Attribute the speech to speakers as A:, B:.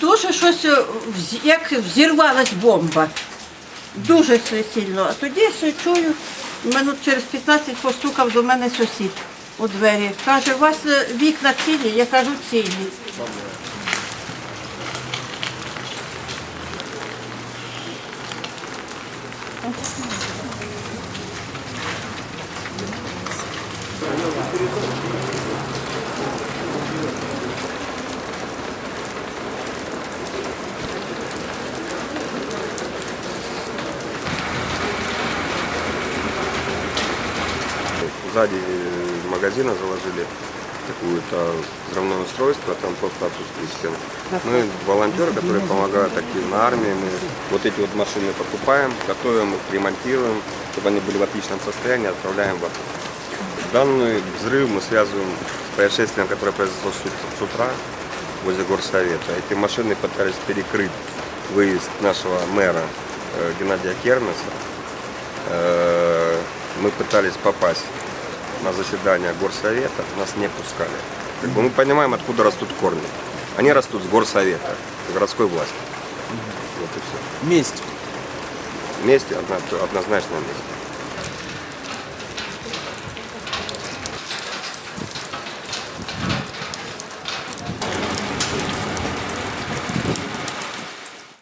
A: Дуже щось, е, як взірвалась бомба. Дуже си- сильно. А тоді ще чую, минут через 15 постукав до мене сусід у двері. Каже, у вас е, вікна цілі? Я кажу, цілі.
B: Сзади магазина заложили какое-то взрывное устройство, там просто отсутствие стен. Ну и волонтеры, которые помогают активно армии, мы вот эти вот машины покупаем, готовим их, ремонтируем, чтобы они были в отличном состоянии, отправляем в АТО. Данный взрыв мы связываем с происшествием, которое произошло с утра возле горсовета. Эти машины пытались перекрыть выезд нашего мэра э, Геннадия Кернеса. Э, Мы пытались попасть на заседание горсовета, нас не пускали. Как бы мы понимаем, откуда растут корни. Они растут с горсовета, городской власти. Вот и все.
C: Месть.
B: Одно- однозначно вместе.